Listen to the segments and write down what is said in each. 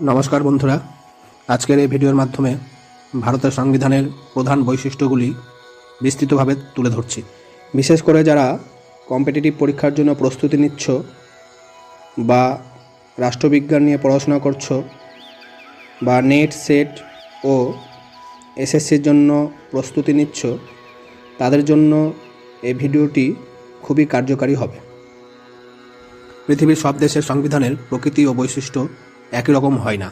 নমস্কার বন্ধুরা। আজকের এই ভিডিওর মাধ্যমে ভারতের সংবিধানের প্রধান বৈশিষ্ট্যগুলি বিস্তৃতভাবে তুলে ধরছি। বিশেষ করে যারা কম্পিটিটিভ পরীক্ষার জন্য প্রস্তুতি নিচ্ছ বা রাষ্ট্রবিজ্ঞান নিয়ে পড়াশোনা করছ বা নেট, সেট ও এসএসসির জন্য প্রস্তুতি নিচ্ছ, তাদের জন্য এই ভিডিওটি খুবই কার্যকারী হবে। পৃথিবীর সব দেশের সংবিধানের প্রকৃতি ও বৈশিষ্ট্য একই রকম হয় না।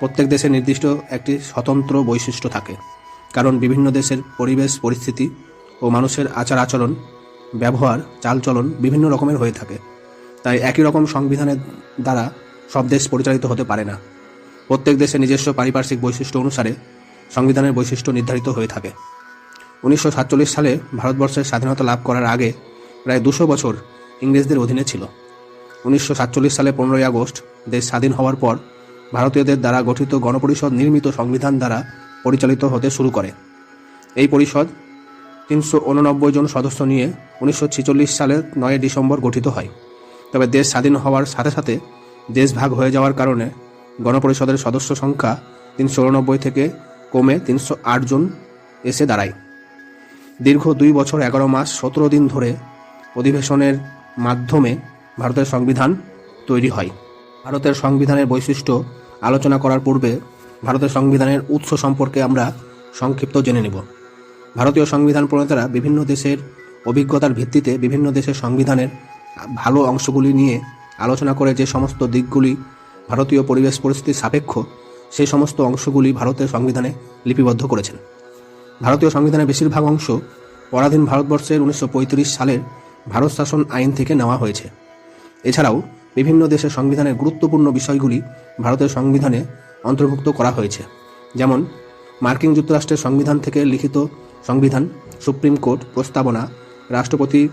প্রত্যেক দেশের নির্দিষ্ট একটি স্বতন্ত্র বৈশিষ্ট্য থাকে, কারণ বিভিন্ন দেশের পরিবেশ, পরিস্থিতি ও মানুষের আচার আচরণ ব্যবহার, চালচলন বিভিন্ন রকমের হয়ে থাকে। তাই একই রকম সংবিধানের দ্বারা সব দেশ পরিচালিত হতে পারে না। প্রত্যেক দেশের নিজস্ব পারিপার্শ্বিক বৈশিষ্ট্য অনুসারে সংবিধানের বৈশিষ্ট্য নির্ধারিত হয়ে থাকে। উনিশশো সাতচল্লিশ সালে ভারতবর্ষের স্বাধীনতা লাভ করার আগে প্রায় দুশো বছর ইংরেজদের অধীনে ছিল। উনিশশো সাতচল্লিশ সালে পনেরোই আগস্ট দেশ স্বাধীন হওয়ার পর ভারতীয়দের দ্বারা গঠিত গণপরিষদ নির্মিত সংবিধান দ্বারা পরিচালিত হতে শুরু করে। এই পরিষদ তিনশো উননব্বই জন সদস্য নিয়ে উনিশশো ছেচল্লিশ সালের নয় ডিসেম্বর গঠিত হয়। তবে দেশ স্বাধীন হওয়ার সাথে সাথে দেশ ভাগ হয়ে যাওয়ার কারণে গণপরিষদের সদস্য সংখ্যা তিনশো উননব্বই থেকে কমে তিনশো আট জন এসে দাঁড়ায়। দীর্ঘ দুই বছর এগারো মাস সতেরো দিন ধরে অধিবেশনের মাধ্যমে ভারতের সংবিধান তৈরি হয়। ভারতের সংবিধানের বৈশিষ্ট্য আলোচনা করার পূর্বে ভারতের সংবিধানের উৎস সম্পর্কে আমরা সংক্ষিপ্ত জেনে নেব। ভারতীয় সংবিধান প্রণেতারা বিভিন্ন দেশের অভিজ্ঞতার ভিত্তিতে বিভিন্ন দেশের সংবিধানের ভালো অংশগুলি নিয়ে আলোচনা করে যে সমস্ত দিকগুলি ভারতীয় পরিবেশ পরিস্থিতির সাপেক্ষ, সেই সমস্ত অংশগুলি ভারতের সংবিধানে লিপিবদ্ধ করেছেন। ভারতীয় সংবিধানের বেশিরভাগ অংশ পরাধীন ভারতবর্ষের উনিশশো পঁয়ত্রিশ সালের ভারত শাসন আইন থেকে নেওয়া হয়েছে। এছাড়াও বিভিন্ন দেশের সংবিধানের গুরুত্বপূর্ণ বিষয়গুলি ভারতের সংবিধানে অন্তর্ভুক্ত করা হয়েছে। যেমন, মার্কিন যুক্তরাষ্ট্রের সংবিধান থেকে লিখিত সংবিধান, সুপ্রিম কোর্ট প্রস্তাবনা, রাষ্ট্রপতি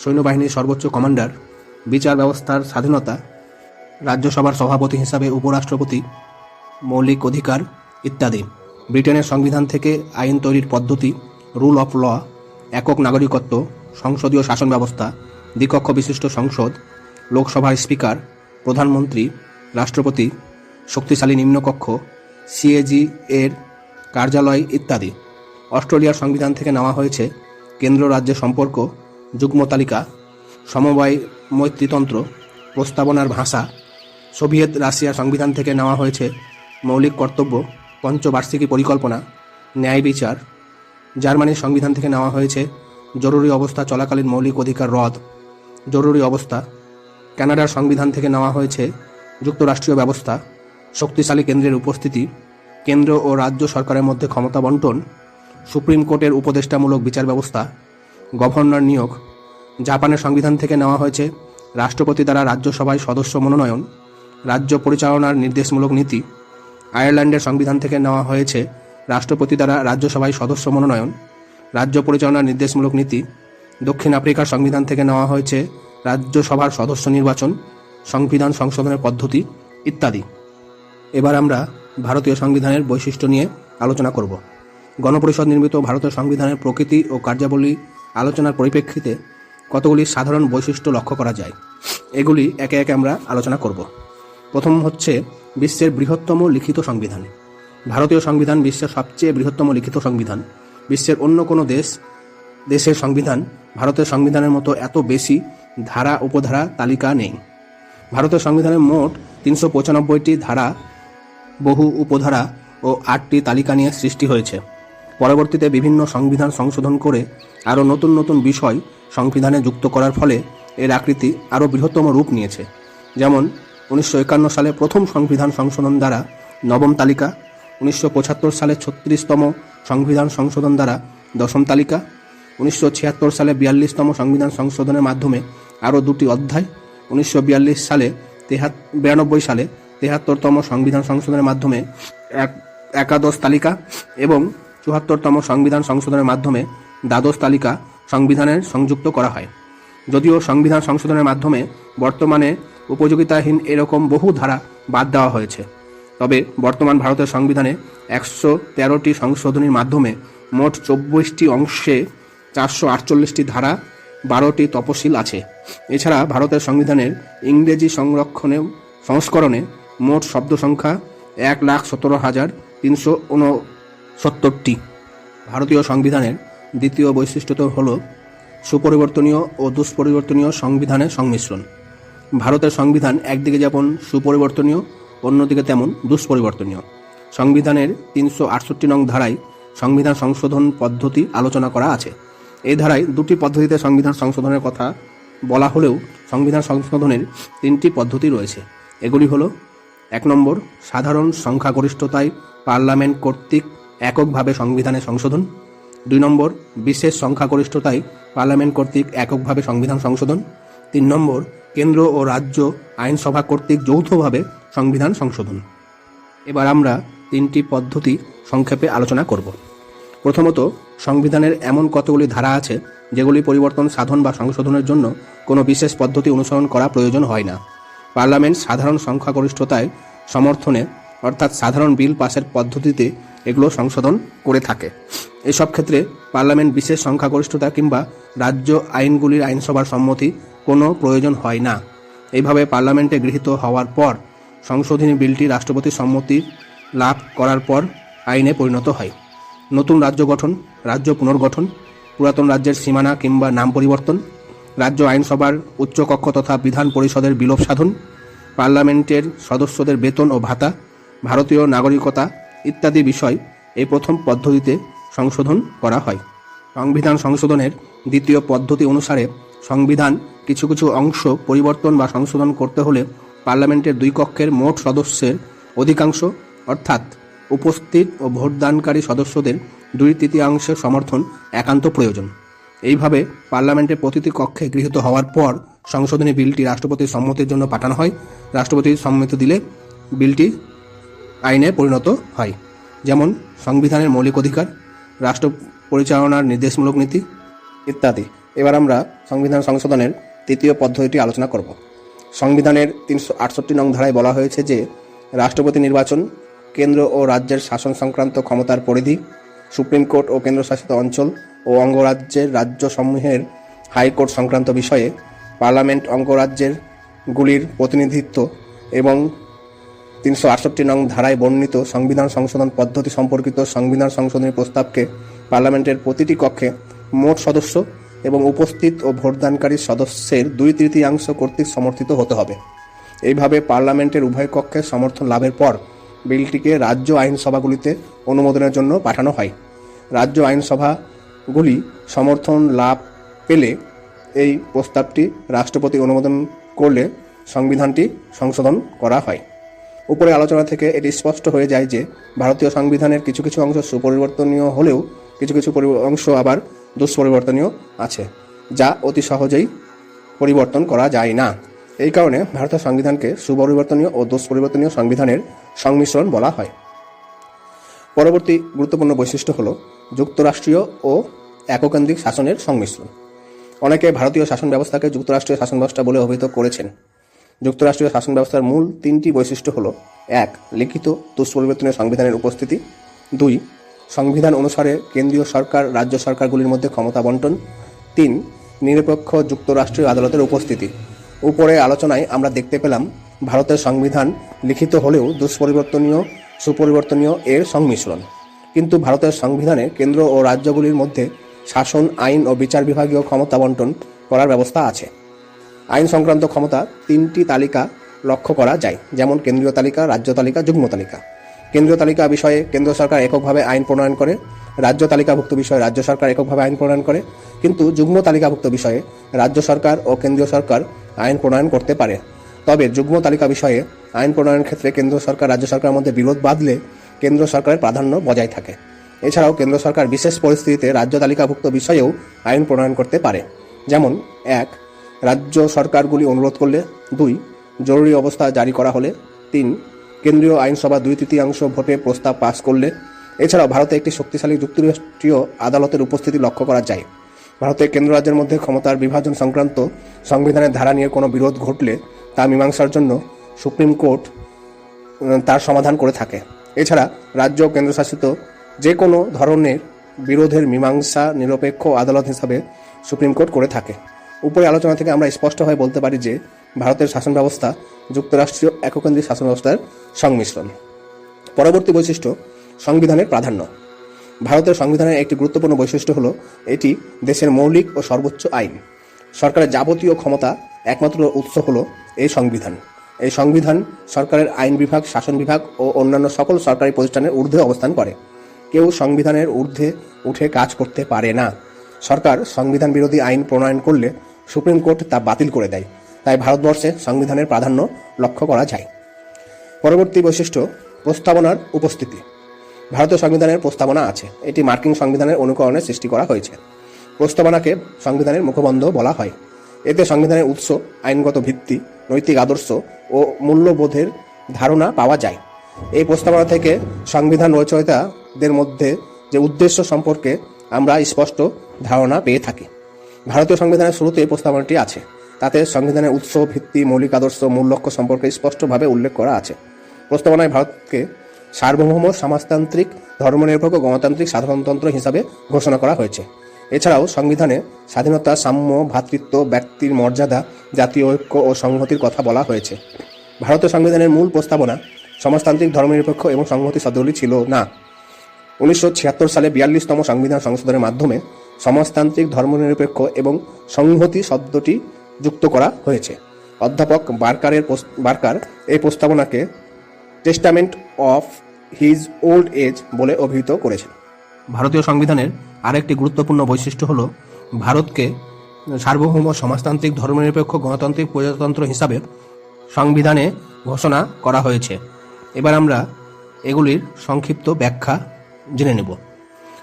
সৈন্যবাহিনীর সর্বোচ্চ কমান্ডার, বিচার ব্যবস্থার স্বাধীনতা, রাজ্যসভার সভাপতি হিসাবে উপরাষ্ট্রপতি, মৌলিক অধিকার ইত্যাদি। ব্রিটেনের সংবিধান থেকে আইন তৈরির পদ্ধতি, রুল অফ ল, একক নাগরিকত্ব, সংসদীয় শাসন ব্যবস্থা দ্বিকক্ষ বিশিষ্ট সংসদ লোকসভার স্পিকার, প্রধানমন্ত্রী, রাষ্ট্রপতি, শক্তিশালী নিম্নকক্ষ, সিএজি এর কার্যালয় ইত্যাদি। অস্ট্রেলিয়ার সংবিধান থেকে নেওয়া হয়েছে কেন্দ্র রাজ্য সম্পর্ক, যুগ্ম তালিকা, সমবায় মৈত্রীতন্ত্র, প্রস্তাবনার ভাষা। সোভিয়েত রাশিয়ার সংবিধান থেকে নেওয়া হয়েছে মৌলিক কর্তব্য, পঞ্চবার্ষিকী পরিকল্পনা, ন্যায় বিচার। জার্মানির সংবিধান থেকে নেওয়া হয়েছে জরুরি অবস্থা চলাকালীন মৌলিক অধিকার রদ। জরুরি অবস্থা কানাডার সংবিধান থেকে নেওয়া হয়েছে যুক্তরাষ্ট্রীয় ব্যবস্থা, শক্তিশালী কেন্দ্রের উপস্থিতি, কেন্দ্র ও রাজ্য সরকারের মধ্যে ক্ষমতা বন্টন, সুপ্রিম কোর্টের উপদেষ্টামূলক বিচার ব্যবস্থা, গভর্নর নিয়োগ, জাপানের সংবিধান থেকে নেওয়া হয়েছে রাষ্ট্রপতি দ্বারা রাজ্যসভায় সদস্য মনোনয়ন, রাজ্য পরিচালনার নির্দেশমূলক নীতি, আয়ারল্যান্ডের সংবিধান থেকে নেওয়া হয়েছে রাষ্ট্রপতি দ্বারা রাজ্যসভায় সদস্য মনোনয়ন, রাজ্য পরিচালনার নির্দেশমূলক নীতি, দক্ষিণ আফ্রিকার সংবিধান থেকে নেওয়া হয়েছে রাজ্যসভার সদস্য নির্বাচন, সংবিধান সংশোধনের পদ্ধতি ইত্যাদি। এবার আমরা ভারতীয় সংবিধানের বৈশিষ্ট্য নিয়ে আলোচনা করব। গণপরিষদ নির্মিত ভারতের সংবিধানের প্রকৃতি ও কার্যাবলী আলোচনার পরিপ্রেক্ষিতে কতগুলি সাধারণ বৈশিষ্ট্য লক্ষ্য করা যায়, এগুলি একে একে আমরা আলোচনা করব। প্রথম হচ্ছে বিশ্বের বৃহত্তম লিখিত সংবিধান। ভারতীয় সংবিধান বিশ্বের সবচেয়ে বৃহত্তম লিখিত সংবিধান। বিশ্বের অন্য কোনো দেশ, দেশের সংবিধান ভারতের সংবিধানের মতো এত বেশি ধারা উপধারা তালিকা নেই। ভারতের সংবিধানের মোট তিনশো পঁচানব্বইটি ধারা, বহু উপধারা ও আটটি তালিকা নিয়ে সৃষ্টি হয়েছে। পরবর্তীতে বিভিন্ন সংবিধান সংশোধন করে আরও নতুন নতুন বিষয় সংবিধানে যুক্ত করার ফলে এর আকৃতি আরও বৃহত্তম রূপ নিয়েছে। যেমন, উনিশশো একান্ন সালে প্রথম সংবিধান সংশোধন দ্বারা নবম তালিকা, উনিশশো পঁচাত্তর সালে ছত্রিশতম সংবিধান সংশোধন দ্বারা দশম তালিকা, উনিশশো ছিয়াত্তর সালে বিয়াল্লিশতম সংবিধান সংশোধনের মাধ্যমে আরও দুটি অধ্যায়। উনিশশো বিয়াল্লিশ সালে তেহাত বিরানব্বই সালে তেহাত্তরতম সংবিধান সংশোধনের মাধ্যমে এক একাদশ তালিকা এবং চুয়াত্তরতম সংবিধান সংশোধনের মাধ্যমে দ্বাদশ তালিকা সংবিধানের সংযুক্ত করা হয়। যদিও সংবিধান সংশোধনের মাধ্যমে বর্তমানে উপযোগিতাহীন এরকম বহু ধারা বাদ দেওয়া হয়েছে। তবে বর্তমান ভারতের সংবিধানে একশো তেরোটি সংশোধনীর মাধ্যমে মোট চব্বিশটি অংশে চারশো আটচল্লিশটি ধারা বারোটি তপশিল আছে। এছাড়া ভারতের সংবিধানের ইংরেজি সংরক্ষণে, সংস্করণে মোট শব্দ সংখ্যা এক লাখ সতেরো হাজার তিনশো উনসত্তরটি। ভারতীয় সংবিধানের দ্বিতীয় বৈশিষ্ট্য হল সুপরিবর্তনীয় ও দুষ্পরিবর্তনীয় সংবিধানের সংমিশ্রণ। ভারতের সংবিধান একদিকে যেমন সুপরিবর্তনীয়, অন্যদিকে তেমন দুষ্পরিবর্তনীয়। সংবিধানের তিনশো আটষট্টি নং ধারায় সংবিধান সংশোধন পদ্ধতি আলোচনা করা আছে। এই ধারায় দুটি পদ্ধতিতে সংবিধান সংশোধনের কথা বলা হলেও সংবিধান সংশোধনের তিনটি পদ্ধতি রয়েছে। এগুলি হলো, এক নম্বর, সাধারণ সংখ্যাগরিষ্ঠতায় পার্লামেন্ট কর্তৃক এককভাবে সংবিধানে সংশোধন। দুই নম্বর, বিশেষ সংখ্যাগরিষ্ঠতায় পার্লামেন্ট কর্তৃক এককভাবে সংবিধান সংশোধন। তিন নম্বর, কেন্দ্র ও রাজ্য আইনসভা কর্তৃক যৌথভাবে সংবিধান সংশোধন। এবার আমরা তিনটি পদ্ধতি সংক্ষেপে আলোচনা করব। প্রথমত, সংবিধানের এমন কতগুলি ধারা আছে, যেগুলি পরিবর্তন, সাধন বা সংশোধনের জন্য কোনো বিশেষ পদ্ধতি অনুসরণ করা প্রয়োজন হয় না। পার্লামেন্ট সাধারণ সংখ্যাগরিষ্ঠতায় সমর্থনে, অর্থাৎ সাধারণ বিল পাসের পদ্ধতিতে এগুলো সংশোধন করে থাকে। এসব ক্ষেত্রে পার্লামেন্ট বিশেষ সংখ্যাগরিষ্ঠতা কিংবা রাজ্য আইনগুলির আইনসভার সম্মতি কোনো প্রয়োজন হয় না। এইভাবে পার্লামেন্টে গৃহীত হওয়ার পর সংশোধনী বিলটি রাষ্ট্রপতির সম্মতি লাভ করার পর আইনে পরিণত হয়। নতুন রাজ্য গঠন, রাজ্য পুনর্গঠন, পুরাতন রাজ্যের সীমানা কিংবা নাম পরিবর্তন, রাজ্য আইনসভার উচ্চকক্ষ তথা বিধান পরিষদের বিলোপ সাধন, পার্লামেন্টের সদস্যদের বেতন ও ভাতা, ভারতীয় নাগরিকতা ইত্যাদি বিষয় এই প্রথম পদ্ধতিতে সংশোধন করা হয়। সংবিধান সংশোধনের দ্বিতীয় পদ্ধতি অনুসারে সংবিধান কিছু কিছু অংশ পরিবর্তন বা সংশোধন করতে হলে পার্লামেন্টের দুই কক্ষের মোট সদস্যের অধিকাংশ, অর্থাৎ উপস্থিত ও ভোটদানকারী সদস্যদের দুই তৃতীয়াংশের সমর্থন একান্ত প্রয়োজন। এইভাবে পার্লামেন্টের প্রতিটি কক্ষে গৃহীত হওয়ার পর সংশোধনী বিলটি রাষ্ট্রপতির সম্মতির জন্য পাঠানো হয়। রাষ্ট্রপতির সম্মতি দিলে বিলটি আইনে পরিণত হয়। যেমন সংবিধানের মৌলিক অধিকার, রাষ্ট্র পরিচালনার নির্দেশমূলক নীতি ইত্যাদি। এবার আমরা সংবিধান সংশোধনের তৃতীয় পদ্ধতিটি আলোচনা করব। সংবিধানের তিনশো আটষট্টি নং ধারায় বলা হয়েছে যে, রাষ্ট্রপতি নির্বাচন কেন্দ্র ও রাজ্যের শাসন সংক্রান্ত ক্ষমতার পরিধি, সুপ্রিম কোর্ট ও কেন্দ্রশাসিত অঞ্চল ও অঙ্গরাজ্যের রাজ্য সমূহের হাইকোর্ট সংক্রান্ত বিষয়ে পার্লামেন্ট অঙ্গরাজ্যের গুলির প্রতিনিধিত্ব এবং তিনশো আটষট্টি নং ধারায় বর্ণিত সংবিধান সংশোধন পদ্ধতি সম্পর্কিত সংবিধান সংশোধনী প্রস্তাবকে পার্লামেন্টের প্রতিটি কক্ষে মোট সদস্য এবং উপস্থিত ও ভোটদানকারী সদস্যের দুই তৃতীয়াংশ কর্তৃক সমর্থিত হতে হবে। এইভাবে পার্লামেন্টের উভয় কক্ষের সমর্থন লাভের পর বিলটিকে রাজ্য আইনসভাগুলিতে অনুমোদনের জন্য পাঠানো হয়। রাজ্য আইনসভাগুলি সমর্থন লাভ পেলে এই প্রস্তাবটি রাষ্ট্রপতি অনুমোদন করলে সংবিধানটি সংশোধন করা হয়। উপরে আলোচনা থেকে এটি স্পষ্ট হয়ে যায় যে, ভারতীয় সংবিধানের কিছু কিছু অংশ সুপরিবর্তনীয় হলেও কিছু কিছু অংশ আবার দুষ্পরিবর্তনীয় আছে, যা অতি সহজেই পরিবর্তন করা যায় না। এই কারণে ভারতের সংবিধানকে সুপরিবর্তনীয় ও দুষ্পরিবর্তনীয় সংবিধানের সংমিশ্রণ বলা হয়। পরবর্তী গুরুত্বপূর্ণ বৈশিষ্ট্য হল যুক্তরাষ্ট্রীয় ও এককেন্দ্রিক শাসনের সংমিশ্রণ। অনেকে ভারতীয় শাসন ব্যবস্থাকে যুক্তরাষ্ট্রীয় শাসন ব্যবস্থা বলে অভিহিত করেছেন। যুক্তরাষ্ট্রীয় শাসন ব্যবস্থার মূল তিনটি বৈশিষ্ট্য হল, এক, লিখিত দুষ্পরিবর্তনীয় সংবিধানের উপস্থিতি, দুই, সংবিধান অনুসারে কেন্দ্রীয় সরকার, রাজ্য সরকারগুলির মধ্যে ক্ষমতা বন্টন, তিন, নিরপেক্ষ যুক্তরাষ্ট্রীয় আদালতের উপস্থিতি। উপরে আলোচনায় আমরা দেখতে পেলাম ভারতের সংবিধান লিখিত হলেও দুষ্পরিবর্তনীয়, সুপরিবর্তনীয় এর সংমিশ্রণ। কিন্তু ভারতের সংবিধানে কেন্দ্র ও রাজ্যগুলির মধ্যে শাসন, আইন ও বিচার বিভাগীয় ক্ষমতা বন্টন করার ব্যবস্থা আছে। আইন সংক্রান্ত ক্ষমতা তিনটি তালিকা লক্ষ্য করা যায়, যেমন কেন্দ্রীয় তালিকা, রাজ্য তালিকা, যুগ্ম তালিকা। কেন্দ্রীয় তালিকা বিষয়ে কেন্দ্র সরকার এককভাবে আইন প্রণয়ন করে, রাজ্য তালিকাভুক্ত বিষয়ে রাজ্য সরকার এককভাবে আইন প্রণয়ন করে, কিন্তু যুগ্ম তালিকাভুক্ত বিষয়ে রাজ্য সরকার ও কেন্দ্রীয় সরকার আইন প্রণয়ন করতে পারে। তবে যুগ্ম তালিকা বিষয়ে আইন প্রণয়নের ক্ষেত্রে কেন্দ্র সরকার, রাজ্য সরকারের মধ্যে বিরোধ বাঁধলে কেন্দ্র সরকারের প্রাধান্য বজায় থাকে। এছাড়াও কেন্দ্র সরকার বিশেষ পরিস্থিতিতে রাজ্য তালিকাভুক্ত বিষয়েও আইন প্রণয়ন করতে পারে। যেমন, এক, রাজ্য সরকারগুলি অনুরোধ করলে। দুই, জরুরি অবস্থা জারি করা হলে। তিন, কেন্দ্রীয় আইনসভা দুই তৃতীয়াংশ ভোটে প্রস্তাব পাস করলে। এছাড়াও ভারতে একটি শক্তিশালী যুক্তরাষ্ট্রীয় আদালতের উপস্থিতি লক্ষ্য করা যায়। ভারতের কেন্দ্র রাজ্যের মধ্যে ক্ষমতার বিভাজন সংক্রান্ত সংবিধানের ধারা নিয়ে কোনো বিরোধ ঘটলে তা মীমাংসার জন্য সুপ্রিম কোর্ট তার সমাধান করে থাকে। এছাড়া রাজ্য ও কেন্দ্রশাসিত যে কোনো ধরনের বিরোধের মীমাংসা নিরপেক্ষ আদালত হিসাবে সুপ্রিম কোর্ট করে থাকে। উপরে আলোচনা থেকে আমরা স্পষ্টভাবে বলতে পারি যে ভারতের শাসন ব্যবস্থা যুক্তরাষ্ট্রীয় এককেন্দ্রিক শাসন ব্যবস্থার সংমিশ্রণ। পরবর্তী বৈশিষ্ট্য, সংবিধানের প্রাধান্য। ভারতের সংবিধানের একটি গুরুত্বপূর্ণ বৈশিষ্ট্য হলো এটি দেশের মৌলিক ও সর্বোচ্চ আইন। সরকারের যাবতীয় ক্ষমতা একমাত্র উৎস হল এই সংবিধান। এই সংবিধান সরকারের আইন বিভাগ, শাসন বিভাগ ও অন্যান্য সকল সরকারি প্রতিষ্ঠানের ঊর্ধ্বে অবস্থান করে। কেউ সংবিধানের ঊর্ধ্বে উঠে কাজ করতে পারে না। সরকার সংবিধান বিরোধী আইন প্রণয়ন করলে সুপ্রিম কোর্ট তা বাতিল করে দেয়। তাই ভারতবর্ষে সংবিধানের প্রাধান্য লক্ষ্য করা যায়। পরবর্তী বৈশিষ্ট্য, প্রস্তাবনার উপস্থিতি। ভারতীয় সংবিধানের প্রস্তাবনা আছে। এটি মার্কিন সংবিধানের অনুকরণে সৃষ্টি করা হয়েছে। প্রস্তাবনাকে সংবিধানের মুখবন্ধ বলা হয়। এতে সংবিধানের উৎস, আইনগত ভিত্তি, নৈতিক আদর্শ ও মূল্যবোধের ধারণা পাওয়া যায়। এই প্রস্তাবনা থেকে সংবিধান রচয়িতাদের মধ্যে যে উদ্দেশ্য সম্পর্কে আমরা স্পষ্ট ধারণা পেয়ে থাকি। ভারতীয় সংবিধানের শুরুতে এই প্রস্তাবনাটি আছে। তাতে সংবিধানের উৎস, ভিত্তি, মৌলিক আদর্শ, মূল লক্ষ্য সম্পর্কে স্পষ্টভাবে উল্লেখ করা আছে। প্রস্তাবনায় ভারতকে সার্বভৌম সমাজতান্ত্রিক, ধর্মনিরপেক্ষ গণতান্ত্রিক সাধারণতন্ত্র হিসাবে ঘোষণা করা হয়েছে। এছাড়াও সংবিধানে স্বাধীনতা, সাম্য, ভ্রাতৃত্ব, ব্যক্তির মর্যাদা, জাতীয় ঐক্য ও সংহতির কথা বলা হয়েছে। ভারতীয় সংবিধানের মূল প্রস্তাবনা, সমাজতান্ত্রিক, ধর্মনিরপেক্ষ এবং সংহতি শব্দগুলি ছিল না। উনিশশো ছিয়াত্তর সালে বিয়াল্লিশতম সংবিধান সংশোধনের মাধ্যমে সমাজতান্ত্রিক, ধর্মনিরপেক্ষ এবং সংহতি শব্দটি যুক্ত করা হয়েছে। অধ্যাপক বার্কারের বার্কার এই প্রস্তাবনাকে testament of his old age বলে অভিহিত করেছেন। ভারতীয় সংবিধানের আরেকটি গুরুত্বপূর্ণ বৈশিষ্ট্য হল, ভারতকে সার্বভৌম সমাজতান্ত্রিক, ধর্মনিরপেক্ষ, গণতান্ত্রিক, প্রজাতন্ত্র হিসাবে সংবিধানে ঘোষণা করা হয়েছে। এবার আমরা এগুলির সংক্ষিপ্ত ব্যাখ্যা জেনে নেব।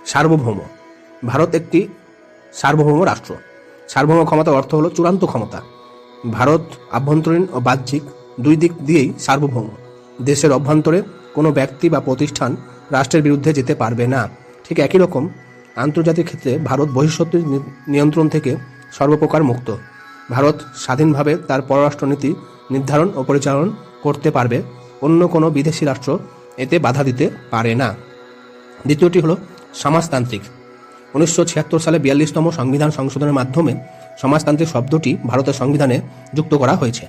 সার্বভৌম। ভারত একটি সার্বভৌম রাষ্ট্র। সার্বভৌম ক্ষমতার অর্থ হলো চূড়ান্ত ক্ষমতা। ভারত আভ্যন্তরীণ ও বাহ্যিক দুই দিক দিয়েই সার্বভৌম। দেশের অভ্যন্তরে কোনো ব্যক্তি বা প্রতিষ্ঠান রাষ্ট্রের বিরুদ্ধে যেতে পারবে না। ঠিক একই রকম আন্তর্জাতিক ক্ষেত্রে ভারত বহিঃশক্তির নিয়ন্ত্রণ থেকে সর্বপ্রকার মুক্ত। ভারত স্বাধীনভাবে তার পররাষ্ট্রনীতি নির্ধারণ ও পরিচালন করতে পারবে। অন্য কোনো বিদেশি রাষ্ট্র এতে বাধা দিতে পারে না। দ্বিতীয়টি হলো সমাজতান্ত্রিক। উনিশশো ছিয়াত্তর সালে বিয়াল্লিশতম সংবিধান সংশোধনের মাধ্যমে সমাজতান্ত্রিক শব্দটি ভারতের সংবিধানে যুক্ত করা হয়েছে।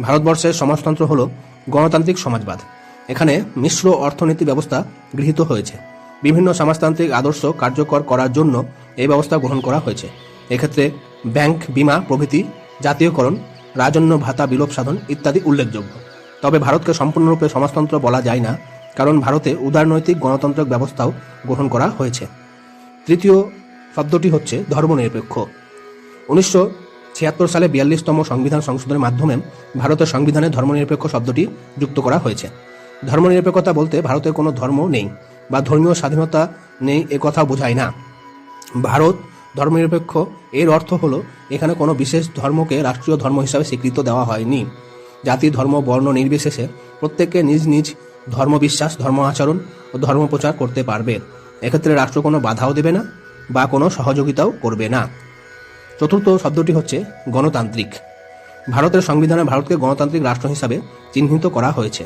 ভারতবর্ষের সমাজতন্ত্র হল গণতান্ত্রিক সমাজবাদ। এখানে মিশ্র অর্থনীতি ব্যবস্থা গৃহীত হয়েছে। বিভিন্ন সমাজতান্ত্রিক আদর্শ কার্যকর করার জন্য এই ব্যবস্থা গ্রহণ করা হয়েছে। এক্ষেত্রে ব্যাংক, বিমা প্রভৃতি, জাতীয়করণ, রাজন্য ভাতা, বিলোপ সাধন ইত্যাদি উল্লেখযোগ্য। তবে ভারতকে সম্পূর্ণরূপে সমাজতন্ত্র বলা যায় না, কারণ ভারতে উদারনৈতিক গণতান্ত্রিক ব্যবস্থাও গ্রহণ করা হয়েছে। তৃতীয় শব্দটি হচ্ছে ধর্মনিরপেক্ষ। উনিশশো ছিয়াত্তর সালে বিয়াল্লিশতম সংবিধান সংশোধনের মাধ্যমে ভারতের সংবিধানে ধর্মনিরপেক্ষ শব্দটি যুক্ত করা হয়েছে। ধর্মনিরপেক্ষতা বলতে ভারতের কোনো ধর্ম নেই বা ধর্মীয় স্বাধীনতা নেই কথা বোঝায় না। ভারত ধর্মনিরপেক্ষ এর অর্থ হলো এখানে কোনো বিশেষ ধর্মকে রাষ্ট্রীয় ধর্ম হিসাবে স্বীকৃত দেওয়া হয়নি। জাতি, ধর্ম, বর্ণ নির্বিশেষে প্রত্যেককে নিজ নিজ ধর্মবিশ্বাস, ধর্ম আচরণ ও ধর্ম প্রচার করতে পারবে। এক্ষেত্রে রাষ্ট্র কোনো বাধাও দেবে না বা কোনো সহযোগিতাও করবে না। চতুর্থ শব্দটি হচ্ছে গণতান্ত্রিক। ভারতের সংবিধানে ভারতকে গণতান্ত্রিক রাষ্ট্র হিসাবে চিহ্নিত করা হয়েছে।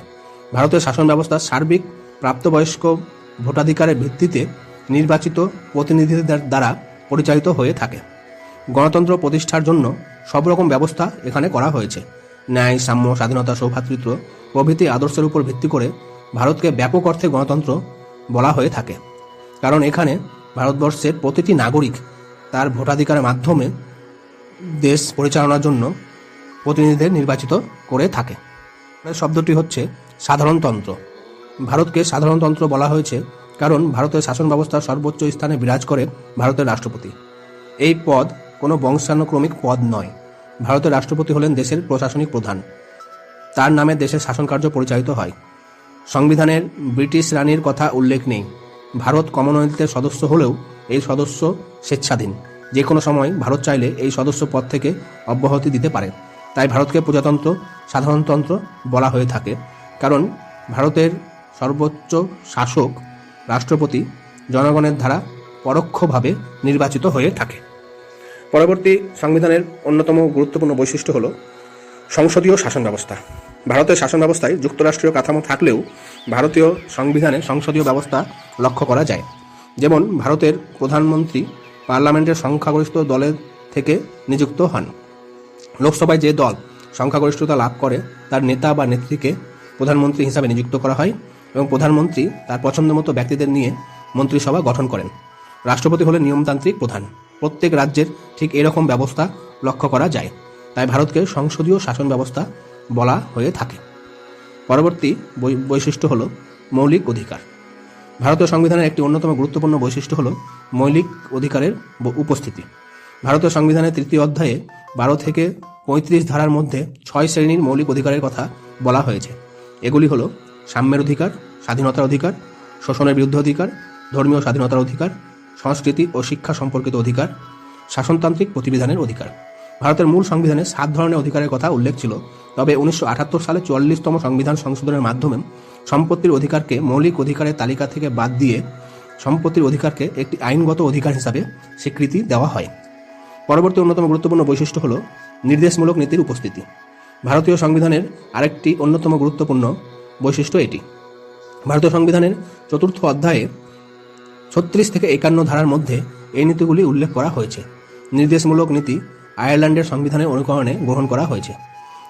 ভারতের শাসন ব্যবস্থা সার্বিক, প্রাপ্তবয়স্ক ভোটাধিকারের ভিত্তিতে নির্বাচিত প্রতিনিধিদের দ্বারা পরিচালিত হয়ে থাকে। গণতন্ত্র প্রতিষ্ঠার জন্য সব রকম ব্যবস্থা এখানে করা হয়েছে। ন্যায়, সাম্য, স্বাধীনতা, সৌভাতৃত্ব প্রভৃতি আদর্শের উপর ভিত্তি করে ভারতকে ব্যাপক অর্থে গণতন্ত্র বলা হয়ে থাকে। কারণ এখানে ভারতবর্ষের প্রতিটি নাগরিক তার ভোটাধিকারের মাধ্যমে দেশ পরিচালনার জন্য প্রতিনিধিদের নির্বাচিত করে থাকে। শব্দটি হচ্ছে সাধারণতন্ত্র। ভারতকে সাধারণতন্ত্র বলা হয়েছে কারণ ভারতের শাসন ব্যবস্থার সর্বোচ্চ স্থানে বিরাজ করে ভারতের রাষ্ট্রপতি। এই পদ কোনো বংশানুক্রমিক পদ নয়। ভারতের রাষ্ট্রপতি হলেন দেশের প্রশাসনিক প্রধান। তার নামে দেশের শাসনকার্য পরিচালিত হয়। সংবিধানের ব্রিটিশ রানীর কথা উল্লেখ নেই। ভারত কমনওয়েলথের সদস্য হলেও এই সদস্য স্বেচ্ছাধীন। যে কোনো সময় ভারত চাইলে এই সদস্য পদ থেকে অব্যাহতি দিতে পারে। তাই ভারতকে প্রজাতন্ত্র, সাধারণতন্ত্র বলা হয়ে থাকে। কারণ ভারতের সর্বোচ্চ শাসক রাষ্ট্রপতি জনগণের দ্বারা পরোক্ষভাবে নির্বাচিত হয়ে থাকে। পরবর্তী সংবিধানের অন্যতম গুরুত্বপূর্ণ বৈশিষ্ট্য হল সংসদীয় শাসন ব্যবস্থা। ভারতের শাসন ব্যবস্থায় যুক্তরাষ্ট্রীয় কাঠামো থাকলেও ভারতীয় সংবিধানে সংসদীয় ব্যবস্থা লক্ষ্য করা যায়। যেমন ভারতের প্রধানমন্ত্রী পার্লামেন্টের সংখ্যাগরিষ্ঠ দলের থেকে নিযুক্ত হন। লোকসভায় যে দল সংখ্যাগরিষ্ঠতা লাভ করে, তার নেতা বা নেত্রীকে প্রধানমন্ত্রী হিসাবে নিযুক্ত করা হয় এবং প্রধানমন্ত্রী তার পছন্দমতো ব্যক্তিদের নিয়ে মন্ত্রিসভা গঠন করেন। রাষ্ট্রপতি হলেন নিয়মতান্ত্রিক প্রধান। প্রত্যেক রাজ্যের ঠিক এরকম ব্যবস্থা লক্ষ্য করা যায়। তাই ভারতকে সংসদীয় শাসন ব্যবস্থা বলা হয়ে থাকে। পরবর্তী বৈশিষ্ট্য হল মৌলিক অধিকার। ভারতীয় সংবিধানের একটি অন্যতম গুরুত্বপূর্ণ বৈশিষ্ট্য হল মৌলিক অধিকারের উপস্থিতি। ভারতীয় সংবিধানের তৃতীয় অধ্যায়ে বারো থেকে পঁয়ত্রিশ ধারার মধ্যে ছয় শ্রেণির মৌলিক অধিকারের কথা বলা হয়েছে। এগুলি হল সাম্যের অধিকার, স্বাধীনতার অধিকার, শোষণের বিরুদ্ধে অধিকার, ধর্মীয় স্বাধীনতার অধিকার, সংস্কৃতি ও শিক্ষা সম্পর্কিত অধিকার, শাসনতান্ত্রিক প্রতিবিধানের অধিকার। ভারতের মূল সংবিধানে সাত ধরনের অধিকারের কথা উল্লেখ ছিল, তবে উনিশশো আটাত্তর সালে চুয়াল্লিশতম সংবিধান সংশোধনের মাধ্যমে সম্পত্তির অধিকারকে মৌলিক অধিকারের তালিকা থেকে বাদ দিয়ে সম্পত্তির অধিকারকে একটি আইনগত অধিকার হিসাবে স্বীকৃতি দেওয়া হয়। পরবর্তী অন্যতম গুরুত্বপূর্ণ বৈশিষ্ট্য হল নির্দেশমূলক নীতির উপস্থিতি। ভারতীয় সংবিধানের আরেকটি অন্যতম গুরুত্বপূর্ণ বৈশিষ্ট্য এটি। ভারতীয় সংবিধানের চতুর্থ অধ্যায়ে ছত্রিশ থেকে একান্ন ধারার মধ্যে এই নীতিগুলি উল্লেখ করা হয়েছে। নির্দেশমূলক নীতি আয়ারল্যান্ডের সংবিধানের অনুকরণে গ্রহণ করা হয়েছে।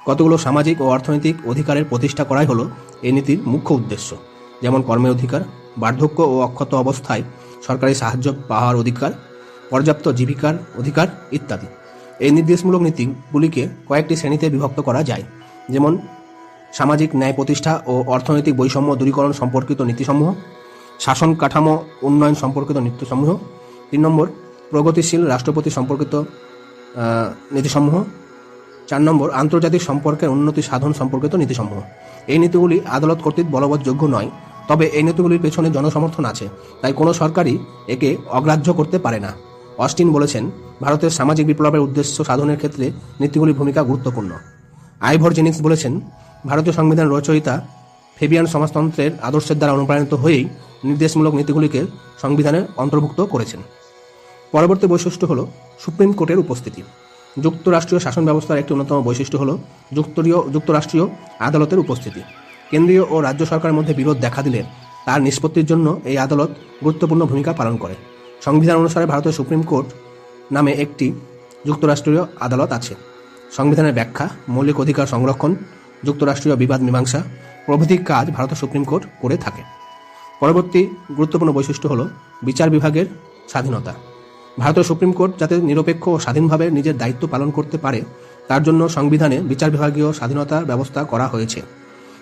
কতগুলো সামাজিক ও অর্থনৈতিক অধিকারের প্রতিষ্ঠা করাই হলো এই নীতির মুখ্য উদ্দেশ্য। যেমন কর্মের অধিকার, বার্ধক্য ও অক্ষত অবস্থায় সরকারি সাহায্য পাওয়ার অধিকার, পর্যাপ্ত জীবিকার অধিকার ইত্যাদি। এই নির্দেশমূলক নীতিগুলিকে কয়েকটি শ্রেণীতে বিভক্ত করা যায়। যেমন সামাজিক ন্যায় প্রতিষ্ঠা ও অর্থনৈতিক বৈষম্য দূরীকরণ সম্পর্কিত নীতিসমূহ, শাসন কাঠামো উন্নয়ন সম্পর্কিত নীতিসমূহ। তিন নম্বর, প্রগতিশীল রাষ্ট্রপতি সম্পর্কিত নীতিসমূহ। চার নম্বর, আন্তর্জাতিক সম্পর্কের উন্নতি সাধন সম্পর্কিত নীতিসমূহ। এই নীতিগুলি আদালত কর্তৃক বলবৎযোগ্য নয়, তবে এই নীতিগুলির পেছনে জনসমর্থন আছে, তাই কোনো সরকারই একে অগ্রাহ্য করতে পারে না। অস্টিন বলেছেন, ভারতের সামাজিক বিপ্লবের উদ্দেশ্য সাধনের ক্ষেত্রে নীতিগুলির ভূমিকা গুরুত্বপূর্ণ। আইভর জেনিক্স বলেছেন, ভারতীয় সংবিধান রচয়িতা ফেবিয়ান সমাজতন্ত্রের আদর্শের দ্বারা অনুপ্রাণিত হয়েই নির্দেশমূলক নীতিগুলিকে সংবিধানে অন্তর্ভুক্ত করেছেন। পরবর্তী বৈশিষ্ট্য হল সুপ্রিম কোর্টের উপস্থিতি। যুক্তরাষ্ট্রীয় শাসন ব্যবস্থার একটি অন্যতম বৈশিষ্ট্য হল যুক্তরীয় যুক্তরাষ্ট্রীয় আদালতের উপস্থিতি। কেন্দ্রীয় ও রাজ্য সরকারের মধ্যে বিরোধ দেখা দিলে তার নিষ্পত্তির জন্য এই আদালত গুরুত্বপূর্ণ ভূমিকা পালন করে। সংবিধান অনুসারে ভারতের সুপ্রিম কোর্ট নামে একটি যুক্তরাষ্ট্রীয় আদালত আছে। সংবিধানের ব্যাখ্যা, মৌলিক অধিকার সংরক্ষণ, যুক্তরাষ্ট্রীয় বিবাদ মীমাংসা, প্রভৃতি কাজ ভারতের সুপ্রিম কোর্ট করে থাকে। পরবর্তী গুরুত্বপূর্ণ বৈশিষ্ট্য হল বিচার বিভাগের স্বাধীনতা। ভারতের সুপ্রিম কোর্ট যাতে নিরপেক্ষ ও স্বাধীনভাবে নিজের দায়িত্ব পালন করতে পারে, তার জন্য সংবিধানে বিচার বিভাগীয় স্বাধীনতার ব্যবস্থা করা হয়েছে।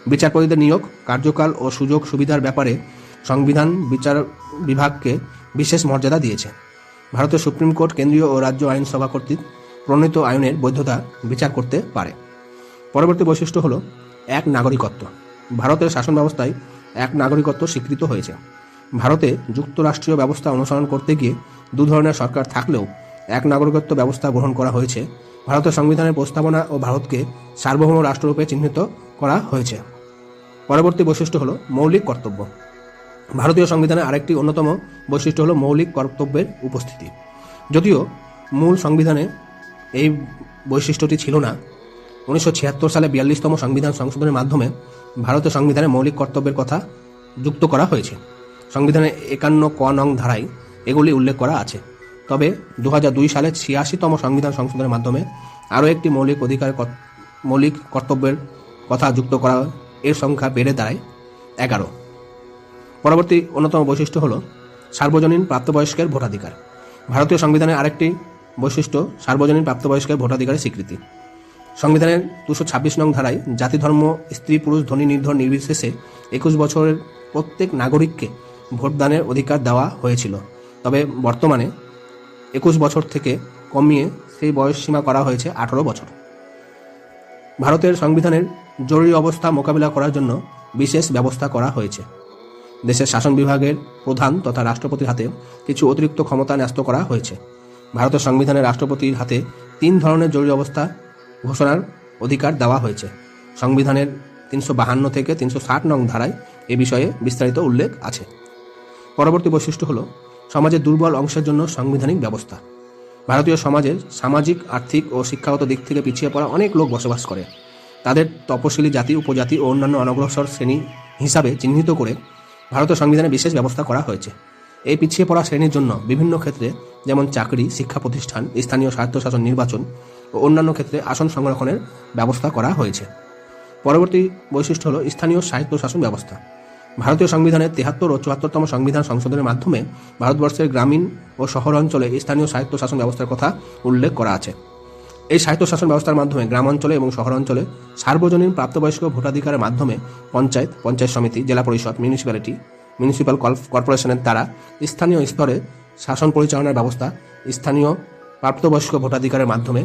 বিচারপতিদের নিয়োগ, কার্যকাল ও সুযোগ সুবিধার ব্যাপারে সংবিধান বিচার বিভাগকে বিশেষ মর্যাদা দিয়েছে। ভারতের সুপ্রিম কোর্ট কেন্দ্রীয় ও রাজ্য আইনসভা কর্তৃক প্রণীত আইনের বৈধতা বিচার করতে পারে। পরবর্তী বৈশিষ্ট্য হল এক নাগরিকত্ব। ভারতের শাসন ব্যবস্থায় এক নাগরিকত্ব স্বীকৃত হয়েছে। ভারতে যুক্তরাষ্ট্রীয় ব্যবস্থা অনুসরণ করতে গিয়ে দু ধরনের সরকার থাকলেও এক নাগরিকত্ব ব্যবস্থা গ্রহণ করা হয়েছে। ভারতের সংবিধানের প্রস্তাবনা ও ভারতকে সার্বভৌম রাষ্ট্ররূপে চিহ্নিত করা হয়েছে। পরবর্তী বৈশিষ্ট্য হল মৌলিক কর্তব্য। ভারতীয় সংবিধানের আরেকটি অন্যতম বৈশিষ্ট্য হল মৌলিক কর্তব্যের উপস্থিতি। যদিও মূল সংবিধানে এই বৈশিষ্ট্যটি ছিল না, উনিশশো ছিয়াত্তর সালে বিয়াল্লিশতম সংবিধান সংশোধনের মাধ্যমে ভারতের সংবিধানে মৌলিক কর্তব্যের কথা যুক্ত করা হয়েছে। সংবিধানের একান্ন ক নং ধারায় এগুলি উল্লেখ করা আছে। তবে দু হাজার দুই সালে ছিয়াশিতম সংবিধান সংশোধনের মাধ্যমে আরও একটি মৌলিক অধিকার কর- মৌলিক কর্তব্যের কথা যুক্ত করা এর সংখ্যা বেড়ে দাঁড়ায় এগারো। পরবর্তী অন্যতম বৈশিষ্ট্য হল সার্বজনীন প্রাপ্তবয়স্কের ভোটাধিকার। ভারতীয় সংবিধানের আরেকটি বৈশিষ্ট্য সার্বজনীন প্রাপ্তবয়স্কের ভোটাধিকারের স্বীকৃতি। সংবিধানের দুশো ছাব্বিশ নং ধারায় জাতি, ধর্ম, স্ত্রী, পুরুষ, ধনী, নির্ধর, নির্বিশেষে একুশ বছরের প্রত্যেক নাগরিককে ভোটদানের অধিকার দেওয়া হয়েছিল। তবে বর্তমানে একুশ বছর থেকে কমিয়ে সেই বয়সসীমা করা হয়েছে আঠারো বছর। ভারতের সংবিধানের জরুরি অবস্থা মোকাবিলা করার জন্য বিশেষ ব্যবস্থা করা হয়েছে। দেশের শাসন বিভাগের প্রধান তথা রাষ্ট্রপতির হাতে কিছু অতিরিক্ত ক্ষমতা ন্যস্ত করা হয়েছে। ভারতের সংবিধানে রাষ্ট্রপতির হাতে তিন ধরনের জরুরি অবস্থা ঘোষণার অধিকার দেওয়া হয়েছে। সংবিধানের তিনশো বাহান্ন থেকে তিনশো ষাট নং ধারায় এ বিষয়ে বিস্তারিত উল্লেখ আছে। পরবর্তী বৈশিষ্ট্য হল সমাজের দুর্বল অংশের জন্য সাংবিধানিক ব্যবস্থা। ভারতীয় সমাজের সামাজিক, আর্থিক ও শিক্ষাগত দিক থেকে পিছিয়ে পড়া অনেক লোক বসবাস করে। তাদের তপশিলি জাতি, উপজাতি ও অন্যান্য অনগ্রসর শ্রেণি হিসাবে চিহ্নিত করে ভারতীয় সংবিধানে বিশেষ ব্যবস্থা করা হয়েছে। এই পিছিয়ে পড়া শ্রেণির জন্য বিভিন্ন ক্ষেত্রে যেমন চাকরি, শিক্ষা প্রতিষ্ঠান, স্থানীয় স্বায়ত্তশাসন নির্বাচন ও অন্যান্য ক্ষেত্রে আসন সংরক্ষণের ব্যবস্থা করা হয়েছে। পরবর্তী বৈশিষ্ট্য হল স্থানীয় স্বায়ত্তশাসন ব্যবস্থা। ভারতীয় সংবিধানের তেহাত্তর ও চুয়াত্তরতম সংবিধান সংশোধনের মাধ্যমে ভারতবর্ষের গ্রামীণ ও শহর অঞ্চলে স্থানীয় স্বায়ত্তশাসন ব্যবস্থার কথা উল্লেখ করা আছে। এই স্বায়ত্তশাসন ব্যবস্থার মাধ্যমে গ্রামাঞ্চলে এবং শহরাঞ্চলে সার্বজনীন প্রাপ্তবয়স্ক ভোটাধিকারের মাধ্যমে পঞ্চায়েত পঞ্চায়েত সমিতি, জেলা পরিষদ মিউনিসিপ্যালিটি মিউনিসিপ্যাল কর্পোরেশনের দ্বারা স্থানীয় স্তরে শাসন পরিচালনার ব্যবস্থা স্থানীয় প্রাপ্তবয়স্ক ভোটাধিকারের মাধ্যমে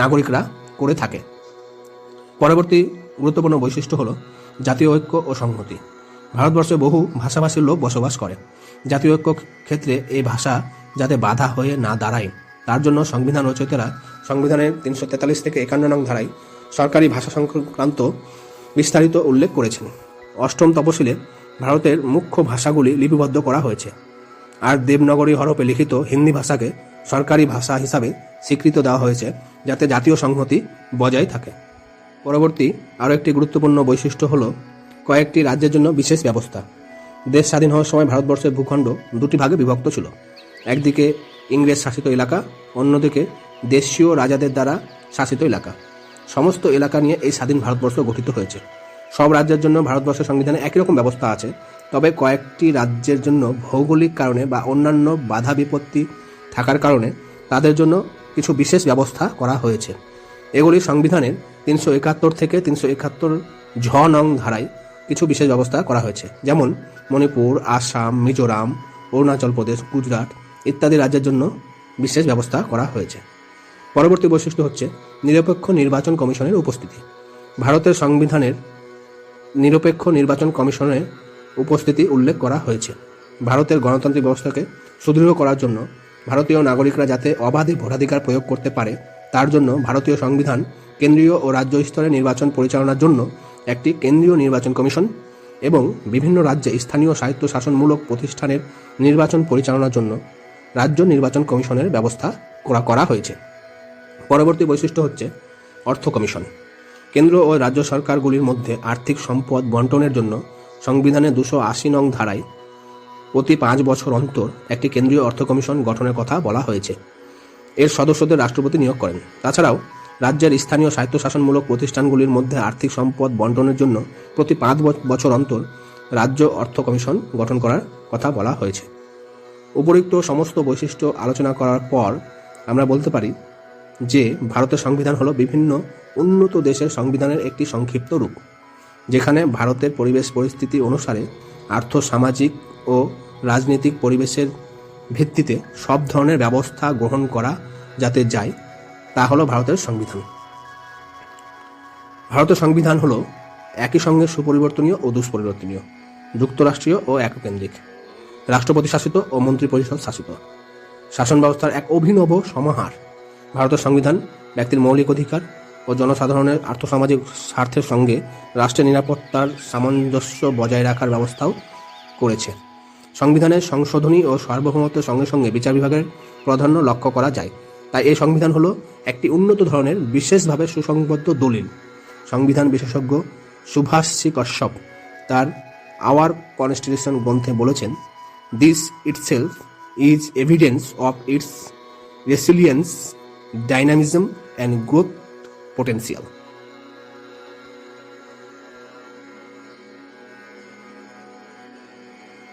নাগরিকরা করে থাকে। পরবর্তী গুরুত্বপূর্ণ বৈশিষ্ট্য হল জাতীয় ঐক্য ও সংহতি। ভারতবর্ষে বহু ভাষাভাষীর লোক বসবাস করে। জাতীয় ঐক্য ক্ষেত্রে এই ভাষা যাতে বাধা হয়ে না দাঁড়ায়, তার জন্য সংবিধান রচয়িতারা সংবিধানের তিনশো তেতাল্লিশ থেকে একান্ন নং ধারায় সরকারি ভাষা সংক্রান্ত বিস্তারিত উল্লেখ করেছেন। অষ্টম তপশিলে ভারতের মুখ্য ভাষাগুলি লিপিবদ্ধ করা হয়েছে আর দেবনগরী হরফে লিখিত হিন্দি ভাষাকে সরকারি ভাষা হিসাবে স্বীকৃত দেওয়া হয়েছে যাতে জাতীয় সংহতি বজায় থাকে। পরবর্তী আরও একটি গুরুত্বপূর্ণ বৈশিষ্ট্য হল কয়েকটি রাজ্যের জন্য বিশেষ ব্যবস্থা। দেশ স্বাধীন হওয়ার সময় ভারতবর্ষের ভূখণ্ড দুটি ভাগে বিভক্ত ছিল। একদিকে ইংরেজ শাসিত এলাকা, অন্যদিকে দেশীয় রাজাদের দ্বারা শাসিত এলাকা। সমস্ত এলাকা নিয়ে এই স্বাধীন ভারতবর্ষ গঠিত হয়েছে। সব রাজ্যের জন্য ভারতবর্ষের সংবিধানে একই রকম ব্যবস্থা আছে, তবে কয়েকটি রাজ্যের জন্য ভৌগোলিক কারণে বা অন্যান্য বাধা বিপত্তি থাকার কারণে তাদের জন্য কিছু বিশেষ ব্যবস্থা করা হয়েছে। এগুলি সংবিধানের তিনশো একাত্তর থেকে তিনশো একাত্তর ঝ নং ধারায় কিছু বিশেষ ব্যবস্থা করা হয়েছে। যেমন মণিপুর, আসাম, মিজোরাম, অরুণাচল প্রদেশ, গুজরাট ইত্যাদি রাজ্যের জন্য বিশেষ ব্যবস্থা করা হয়েছে। পরবর্তী বৈশিষ্ট্য হচ্ছে নিরপেক্ষ নির্বাচন কমিশনের উপস্থিতি। ভারতের সংবিধানের নিরপেক্ষ নির্বাচন কমিশনের উপস্থিতি উল্লেখ করা হয়েছে। ভারতের গণতান্ত্রিক ব্যবস্থাকে সুদৃঢ় করার জন্য ভারতীয় নাগরিকরা যাতে অবাধে ভোটাধিকার প্রয়োগ করতে পারে, তার জন্য ভারতীয় সংবিধান কেন্দ্রীয় ও রাজ্য স্তরে নির্বাচন পরিচালনার জন্য একটি কেন্দ্রীয় নির্বাচন কমিশন এবং বিভিন্ন রাজ্যে স্থানীয় স্বায়ত্তশাসনমূলক প্রতিষ্ঠানের নির্বাচন পরিচালনার জন্য রাজ্য নির্বাচন কমিশনের ব্যবস্থা করা করা হয়েছে। পরবর্তী বৈশিষ্ট্য হচ্ছে অর্থ কমিশন। কেন্দ্র ও রাজ্য সরকারগুলির মধ্যে আর্থিক সম্পদ বন্টনের জন্য সংবিধানে দুশো আশি নং ধারায় প্রতি পাঁচ বছর অন্তর একটি কেন্দ্রীয় অর্থ কমিশন গঠনের কথা বলা হয়েছে। এর সদস্যদের রাষ্ট্রপতি নিয়োগ করেন। তাছাড়াও রাজ্যের স্থানীয় স্বায়ত্তশাসনমূলক প্রতিষ্ঠানগুলির মধ্যে আর্থিক সম্পদ বন্টনের জন্য প্রতি পাঁচ বছর অন্তর রাজ্য অর্থ কমিশন গঠন করার কথা বলা হয়েছে। উপরিক্ত সমস্ত বৈশিষ্ট্য আলোচনা করার পর আমরা বলতে পারি যে, ভারতের সংবিধান হলো বিভিন্ন উন্নত দেশের সংবিধানের একটি সংক্ষিপ্ত রূপ, যেখানে ভারতের পরিবেশ পরিস্থিতি অনুসারে আর্থ সামাজিক ও রাজনৈতিক পরিবেশের ভিত্তিতে সব ধরনের ব্যবস্থা গ্রহণ করা যাতে যায়। তা হলো ভারতের সংবিধান। ভারতের সংবিধান হলো একই সঙ্গে সুপরিবর্তনীয় ও দুষ্পরিবর্তনীয়, যুক্তরাষ্ট্রীয় ও এককেন্দ্রিক, রাষ্ট্রপতি শাসিত ও মন্ত্রিপরিষদ শাসিত। শাসন ব্যবস্থার এক অভিনব সমাহার, ভারতের সংবিধান, ব্যক্তির মৌলিক অধিকার ও জনসাধারণের আর্থসামাজিক স্বার্থের সঙ্গে রাষ্ট্রের নিরাপত্তার সামঞ্জস্য বজায় রাখার ব্যবস্থাও করেছে। সংবিধানের সংশোধনী ও সার্বভৌমত্বের সঙ্গে সঙ্গে বিচার বিভাগের প্রাধান্য লক্ষ্য করা যায়। তাই এই সংবিধান হলো একটি উন্নত ধরনের, বিশেষভাবে সুসংবদ্ধ দলিল। সংবিধান বিশেষজ্ঞ সুভাষী কশ্যপ তার আওয়ার কনস্টিটিউশন গ্রন্থে বলেছেন, this itself is evidence of its resilience, dynamism, and growth potential